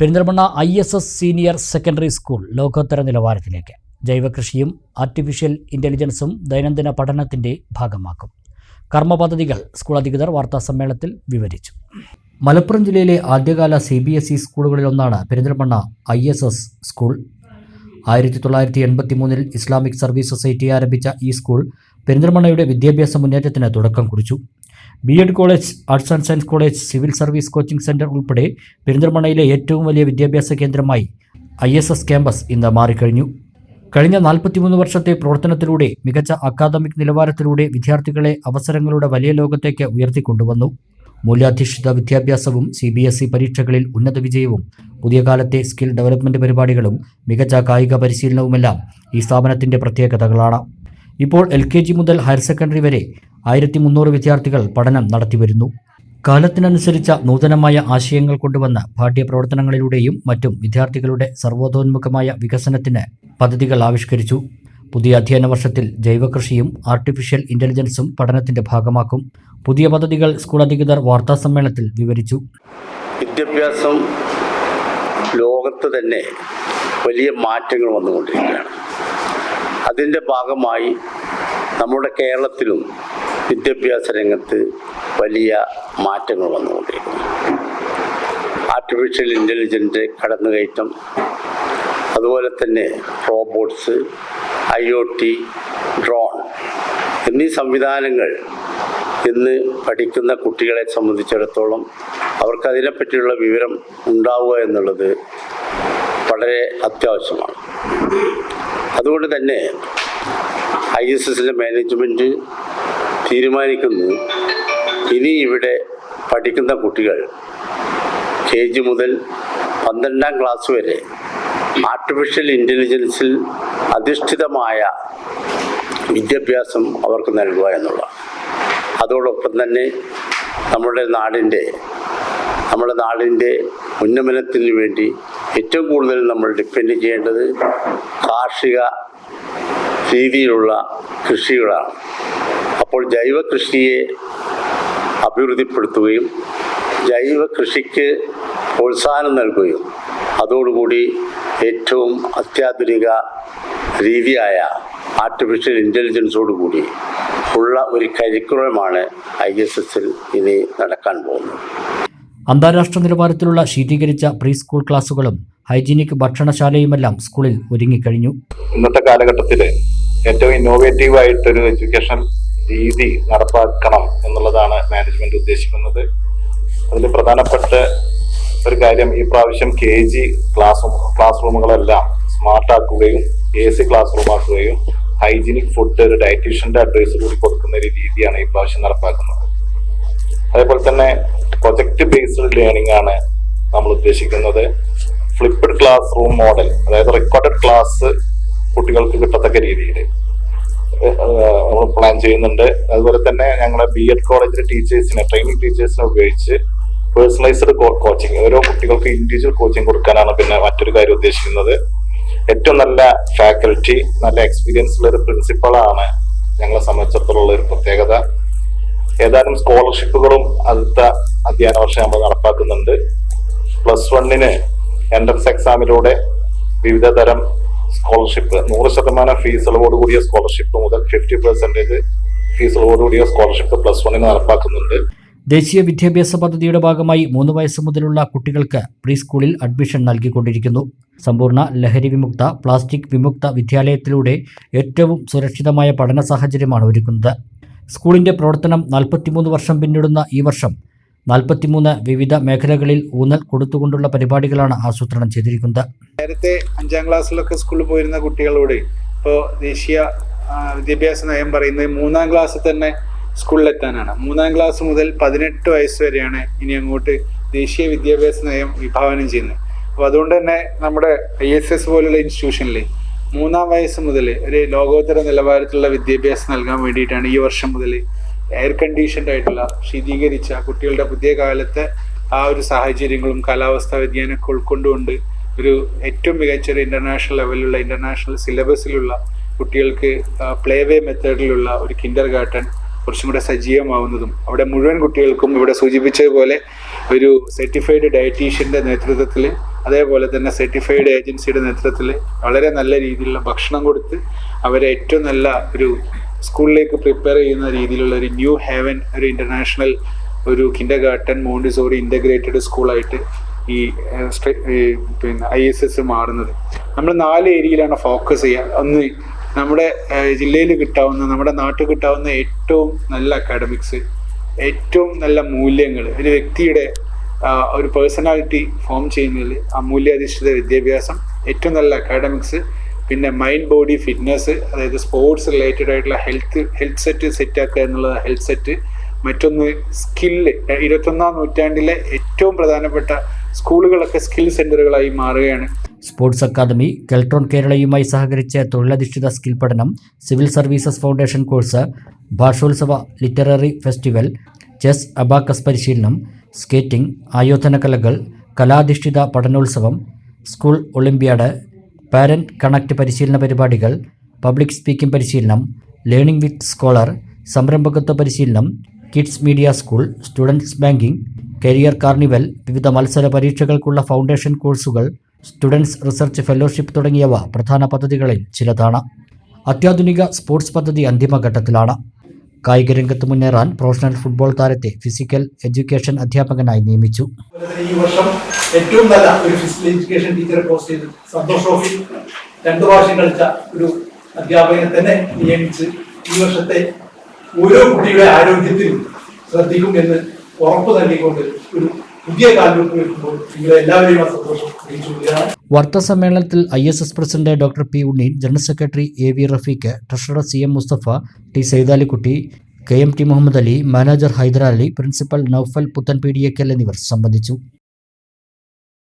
Perinthalmanna I S S senior secondary school ലോകോത്തര നിലവാരത്തിലേക്ക് ജൈവകൃഷിയും artificial ഇന്റലിജൻസും ദൈനംദിന പഠനത്തിന്റെ ഭാഗമാക്കും. കർമ്മ പദ്ധതികൾ സ്കൂൾ അധികൃതർ വാർത്താസമ്മേളനത്തിൽ വിവരിച്ചു. മലപ്പുറം ജില്ലയിലെ ആദ്യകാല C B S E സ്കൂളുകളിലൊന്നാണ് Perinthalmanna I S S school. ആയിരത്തി തൊള്ളായിരത്തി എൺപത്തി മൂന്നിൽ ഇസ്ലാമിക് സർവീസ് സൊസൈറ്റി ആരംഭിച്ച ഈ സ്കൂൾ പെരിന്തൽമണ്ണയുടെ വിദ്യാഭ്യാസ മുന്നേറ്റത്തിന് തുടക്കം കുറിച്ചു. B Ed college arts and science college civil service coaching centre ഉൾപ്പെടെ പെരിന്തൽമണ്ണയിലെ ഏറ്റവും വലിയ വിദ്യാഭ്യാസ കേന്ദ്രമായി ഐ എസ് എസ് ക്യാമ്പസ് ഇന്ന് മാറിക്കഴിഞ്ഞു. കഴിഞ്ഞ നാൽപ്പത്തിമൂന്ന് വർഷത്തെ പ്രവർത്തനത്തിലൂടെ മികച്ച അക്കാദമിക് നിലവാരത്തിലൂടെ വിദ്യാർത്ഥികളെ അവസരങ്ങളുടെ വലിയ ലോകത്തേക്ക് ഉയർത്തിക്കൊണ്ടുവന്നു. മൂല്യാധിഷ്ഠിത വിദ്യാഭ്യാസവും സി ബി എസ് ഇ പരീക്ഷകളിൽ ഉന്നത വിജയവും പുതിയ കാലത്തെ സ്കിൽ ഡെവലപ്മെന്റ് പരിപാടികളും മികച്ച കായിക പരിശീലനവുമെല്ലാം ഈ സ്ഥാപനത്തിന്റെ പ്രത്യേകതകളാണ്. ഇപ്പോൾ എൽ കെ ജി മുതൽ ഹയർ സെക്കൻഡറി വരെ ആയിരത്തി മുന്നൂറ് വിദ്യാർത്ഥികൾ പഠനം നടത്തിവരുന്നു. കാലത്തിനനുസരിച്ച നൂതനമായ ആശയങ്ങൾ കൊണ്ടുവന്ന പാഠ്യപ്രവർത്തനങ്ങളിലൂടെയും മറ്റും വിദ്യാർത്ഥികളുടെ സർവോധോന്മുഖമായ വികസനത്തിന് പദ്ധതികൾ ആവിഷ്കരിച്ചു. പുതിയ അധ്യയന വർഷത്തിൽ ജൈവകൃഷിയും ആർട്ടിഫിഷ്യൽ ഇന്റലിജൻസും പഠനത്തിന്റെ ഭാഗമാക്കും. പുതിയ പദ്ധതികൾ സ്കൂൾ അധികൃതർ വാർത്താ സമ്മേളനത്തിൽ വിവരിച്ചു. വിദ്യാഭ്യാസം ലോകത്ത് തന്നെ വലിയ മാറ്റങ്ങൾ വന്നുകൊണ്ടിരിക്കുകയാണ്. അതിന്റെ ഭാഗമായി നമ്മുടെ കേരളത്തിലും വിദ്യാഭ്യാസ രംഗത്ത് വലിയ മാറ്റങ്ങൾ വന്നുകൊണ്ടിരിക്കുന്നു. ആർട്ടിഫിഷ്യൽ ഇന്റലിജന്റ് കടന്നുകയറ്റം അതുപോലെ തന്നെ robots I O T drone എന്നീ സംവിധാനങ്ങൾ ഇന്ന് പഠിക്കുന്ന കുട്ടികളെ സംബന്ധിച്ചിടത്തോളം അവർക്ക് അതിനെപ്പറ്റിയുള്ള വിവരം ഉണ്ടാവുക എന്നുള്ളത് വളരെ അത്യാവശ്യമാണ്. അതുകൊണ്ട് തന്നെ ഐ എസ് എസിന്റെ മാനേജ്മെന്റ് തീരുമാനിക്കുന്നു. ഇനി ഇവിടെ പഠിക്കുന്ന കുട്ടികൾ കെ ജി മുതൽ പന്ത്രണ്ടാം ക്ലാസ് വരെ ആർട്ടിഫിഷ്യൽ ഇന്റലിജൻസിൽ അധിഷ്ഠിതമായ വിദ്യാഭ്യാസം അവർക്ക് നൽകുക എന്നുള്ള അതോടൊപ്പം തന്നെ നമ്മുടെ നാടിന്റെ നമ്മുടെ നാടിന്റെ ഉന്നമനത്തിന് വേണ്ടി ഏറ്റവും കൂടുതൽ നമ്മൾ ഡിപ്പെൻഡ് ചെയ്യേണ്ടത് കാർഷിക രീതിയിലുള്ള കൃഷികളാണ്. അപ്പോൾ ജൈവ കൃഷിയെ അഭിവൃദ്ധിപ്പെടുത്തുകയും ജൈവ കൃഷിക്ക് പ്രോത്സാഹനം നൽകുകയും അതോടുകൂടി ഏറ്റവും അത്യാധുനിക രീതിയായ ആർട്ടിഫിഷ്യൽ ഇന്റലിജൻസോടുകൂടി ഉള്ള ഒരു കരിക്കുലമാണ് ഐ എസ് എസിൽ ഇനി നടക്കാൻ പോകുന്നത്. അന്താരാഷ്ട്ര നിലവാരത്തിലുള്ള ശീതീകരിച്ച പ്രീ സ്കൂൾ ക്ലാസുകളും ഹൈജീനിക് ഭക്ഷണശാലയുമെല്ലാം സ്കൂളിൽ ഒരുങ്ങിക്കഴിഞ്ഞു. ഇന്നത്തെ കാലഘട്ടത്തിൽ ഏറ്റവും ഇന്നോവേറ്റീവ് ആയിട്ടൊരു എഡ്യൂക്കേഷൻ രീതി നടപ്പാക്കണം എന്നുള്ളതാണ് മാനേജ്മെന്റ് ഉദ്ദേശിക്കുന്നത്. അതിൽ പ്രധാനപ്പെട്ട ഒരു കാര്യം ഈ പ്രാവശ്യം കെ ജി ക്ലാസ് ക്ലാസ് റൂമുകളെല്ലാം സ്മാർട്ട് ആക്കുകയും എ സി ക്ലാസ് റൂം ആക്കുകയും ഹൈജീനിക് ഫുഡ് ഒരു ഡയറ്റീഷ്യന്റെ അഡ്വൈസ് കൂടി കൊടുക്കുന്ന ഒരു രീതിയാണ് ഈ പ്രാവശ്യം നടപ്പാക്കുന്നത്. അതേപോലെ തന്നെ പ്രൊജക്ട് ബേസ്ഡ് ലേണിംഗ് ആണ് നമ്മൾ ഉദ്ദേശിക്കുന്നത്. ഫ്ലിപ്പഡ് ക്ലാസ് റൂം മോഡൽ അതായത് റെക്കോർഡഡ് ക്ലാസ് കുട്ടികൾക്ക് കിട്ടത്തക്ക രീതിയിൽ നമ്മൾ പ്ലാൻ ചെയ്യുന്നുണ്ട്. അതുപോലെ തന്നെ ഞങ്ങളെ ബി എഡ് കോളേജിലെ ടീച്ചേഴ്സിനെ ട്രെയിനിങ് ടീച്ചേഴ്സിനെ ഉപയോഗിച്ച് പേഴ്സണലൈസ്ഡ് കോച്ചിങ് ഓരോ കുട്ടികൾക്ക് ഇൻഡിവിജ്വൽ കോച്ചിങ് കൊടുക്കാനാണ് പിന്നെ മറ്റൊരു കാര്യം ഉദ്ദേശിക്കുന്നത്. ഏറ്റവും നല്ല ഫാക്കൽറ്റി നല്ല എക്സ്പീരിയൻസ് ഉള്ള ഒരു പ്രിൻസിപ്പളാണ് ഞങ്ങളെ സംബന്ധിച്ചിടത്തോളം ഒരു പ്രത്യേകത. ഏതാനും സ്കോളർഷിപ്പുകളും അടുത്ത അധ്യയന വർഷം നമ്മൾ നടപ്പാക്കുന്നുണ്ട്. പ്ലസ് വണ്ണിന് എൻട്രൻസ് എക്സാമിലൂടെ വിവിധ തരം സ്കോളർഷിപ്പ് നൂറ് ശതമാനം ഫീസ് ഇളവോടുകൂടിയ സ്കോളർഷിപ്പ് മുതൽ ഫിഫ്റ്റി പെർസെന്റേജ് ഫീസ് ഇളവോടുകൂടിയ സ്കോളർഷിപ്പ് പ്ലസ് വണ്ണിന് നടപ്പാക്കുന്നുണ്ട്. ദേശീയ വിദ്യാഭ്യാസ പദ്ധതിയുടെ ഭാഗമായി മൂന്ന് വയസ്സ് മുതലുള്ള കുട്ടികൾക്ക് പ്രീ സ്കൂളിൽ അഡ്മിഷൻ നൽകിക്കൊണ്ടിരിക്കുന്നു. സമ്പൂർണ ലഹരി വിമുക്ത പ്ലാസ്റ്റിക് വിമുക്ത വിദ്യാലയത്തിലൂടെ ഏറ്റവും സുരക്ഷിതമായ പഠന സാഹചര്യമാണ് ഒരുക്കുന്നത്. സ്കൂളിന്റെ പ്രവർത്തനം നാൽപ്പത്തിമൂന്ന് വർഷം പിന്നിടുന്ന ഈ വർഷം നാൽപ്പത്തിമൂന്ന് വിവിധ മേഖലകളിൽ ഊന്നൽ കൊടുത്തുകൊണ്ടുള്ള പരിപാടികളാണ് ആസൂത്രണം ചെയ്തിരിക്കുന്നത്. നേരത്തെ അഞ്ചാം ക്ലാസ്സിലൊക്കെ സ്കൂളിൽ പോയിരുന്ന കുട്ടികളോട് ഇപ്പോൾ ദേശീയ വിദ്യാഭ്യാസ നയം പറയുന്നത് മൂന്നാം ക്ലാസ്സിൽ തന്നെ സ്കൂളിലെത്താനാണ്. മൂന്നാം ക്ലാസ് മുതൽ പതിനെട്ട് വയസ്സ് വരെയാണ് ഇനി അങ്ങോട്ട് ദേശീയ വിദ്യാഭ്യാസ നയം വിഭാവനം ചെയ്യുന്നത്. അപ്പോൾ അതുകൊണ്ട് തന്നെ നമ്മുടെ ഐ എസ് എസ് പോലുള്ള ഇൻസ്റ്റിറ്റ്യൂഷനിൽ മൂന്നാം വയസ്സ് മുതൽ ഒരു ലോകോത്തര നിലവാരത്തിലുള്ള വിദ്യാഭ്യാസം നൽകാൻ വേണ്ടിയിട്ടാണ് ഈ വർഷം മുതൽ എയർ കണ്ടീഷൻഡ് ആയിട്ടുള്ള ശീതീകരിച്ച കുട്ടികളുടെ പുതിയ കാലത്തെ ആ ഒരു സാഹചര്യങ്ങളും കാലാവസ്ഥാ വ്യതിയാനമൊക്കെ ഉൾക്കൊണ്ടുകൊണ്ട് ഒരു ഏറ്റവും മികച്ച ഒരു ഇന്റർനാഷണൽ ലെവലിലുള്ള ഇന്റർനാഷണൽ സിലബസിലുള്ള കുട്ടികൾക്ക് പ്ലേ വേ മെത്തേഡിലുള്ള ഒരു കിൻഡർ ഗാർട്ടൺ കുറച്ചും കൂടെ സജീവമാവുന്നതും അവിടെ മുഴുവൻ കുട്ടികൾക്കും ഇവിടെ സൂചിപ്പിച്ചതുപോലെ ഒരു സർട്ടിഫൈഡ് ഡയറ്റീഷ്യന്റെ നേതൃത്വത്തിൽ അതേപോലെ തന്നെ സർട്ടിഫൈഡ് ഏജൻസിയുടെ നേതൃത്വത്തിൽ വളരെ നല്ല രീതിയിലുള്ള ഭക്ഷണം കൊടുത്ത് അവരെ ഏറ്റവും നല്ല ഒരു സ്കൂളിലേക്ക് പ്രിപ്പയർ ചെയ്യുന്ന രീതിയിലുള്ള ഒരു ന്യൂ ഹെവൻ ഒരു ഇന്റർനാഷണൽ ഒരു കിൻഡർ ഗാർട്ടൻ മോണ്ടിസോറി ഇന്റഗ്രേറ്റഡ് സ്കൂളായിട്ട് ഈ പിന്നെ ഐ എസ് എസ് മാറുന്നത്. നമ്മൾ നാല് ഏരിയയിലാണ് ഫോക്കസ് ചെയ്യുക. ഒന്ന് നമ്മുടെ ജില്ലയിൽ കിട്ടാവുന്ന നമ്മുടെ നാട്ടിൽ കിട്ടാവുന്ന ഏറ്റവും നല്ല അക്കാഡമിക്സ് ഏറ്റവും നല്ല മൂല്യങ്ങൾ ഒരു വ്യക്തിയുടെ ഒരു പേഴ്സണാലിറ്റി ഫോം ചെയ്യുന്നതിൽ ആ മൂല്യാധിഷ്ഠിത വിദ്യാഭ്യാസം ഏറ്റവും നല്ല അക്കാഡമിക്സ് പിന്നെ മൈൻഡ് ബോഡി ഫിറ്റ്നസ് അതായത് സ്പോർട്സ് റിലേറ്റഡ് ആയിട്ടുള്ള ഹെൽത്ത് ഹെൽത്ത് സെറ്റ് സെറ്റ് ആക്കുക എന്നുള്ളത് ഹെൽത്ത് സെറ്റ് മറ്റൊന്ന് സ്കില്ല് ഇരുപത്തൊന്നാം നൂറ്റാണ്ടിലെ ഏറ്റവും പ്രധാനപ്പെട്ട സ്കൂളുകളൊക്കെ സ്കിൽ സെന്ററുകളായി മാറുകയാണ്. സ്പോർട്സ് അക്കാദമി കെൽട്രോൺ കേരളയുമായി സഹകരിച്ച് തൊഴിലധിഷ്ഠിത സ്കിൽ പഠനം സിവിൽ സർവീസസ് ഫൗണ്ടേഷൻ കോഴ്സ് ഭാഷോത്സവ ലിറ്റററി ഫെസ്റ്റിവൽ ചെസ് അബാക്കസ് പരിശീലനം സ്കേറ്റിംഗ് ആയോധന കലകൾ കലാധിഷ്ഠിത പഠനോത്സവം സ്കൂൾ ഒളിമ്പ്യാഡ് പാരന്റ് കണക്ട് പരിശീലന പരിപാടികൾ പബ്ലിക് സ്പീക്കിംഗ് പരിശീലനം ലേണിംഗ് വിത്ത് സ്കോളർ സംരംഭകത്വ പരിശീലനം kids media school students banking career carnival വിവിധ മത്സര പരീക്ഷകൾക്കുള്ള ഫൗണ്ടേഷൻ കോഴ്സുകൾ സ്റ്റുഡൻസ് റിസർച്ച് ഫെലോഷിപ്പ് തുടങ്ങിയവ പ്രധാന പദ്ധതികളിൽ ചിലതാണ്. അത്യാധുനിക സ്പോർട്സ് പദ്ധതി അന്തിമഘട്ടത്തിലാണ്. കായിക രംഗത്ത് മുന്നേറാൻ പ്രൊഫഷണൽ ഫുട്ബോൾ താരത്തെ ഫിസിക്കൽ എഡ്യൂക്കേഷൻ അധ്യാപകനായി നിയമിച്ചു. ഈ വർഷം ഏറ്റവും നല്ല ഒരു ഫിസിക്കൽ എഡ്യൂക്കേഷൻ ടീച്ചറെ പോസ്റ്റ് ചെയ്ത് സന്തോഷ് ട്രോഫി രണ്ട് പ്രാവശ്യം കളിച്ച ഒരു അധ്യാപകനെ തന്നെ നിയമിച്ച് ഈ വർഷത്തെ ഓരോ കുട്ടിയുടെ ആരോഗ്യത്തിലും ശ്രദ്ധിക്കും എന്ന് ഉറപ്പ് നൽകിക്കൊണ്ട് ഒരു പുതിയ കാൽവെപ്പ് വെക്കുമ്പോൾ നിങ്ങളെ എല്ലാവരെയും ആ സന്തോഷം വാർത്താ സമ്മേളനത്തിൽ I S S president doctor P Unneen general secretary A V Rafeeq treasurer C M Musthafa T Saidalikutty K M T Muhammad Ali manager Haidarali principal Noufal Puthanpeediyakkal എന്നിവർ സംബന്ധിച്ചു.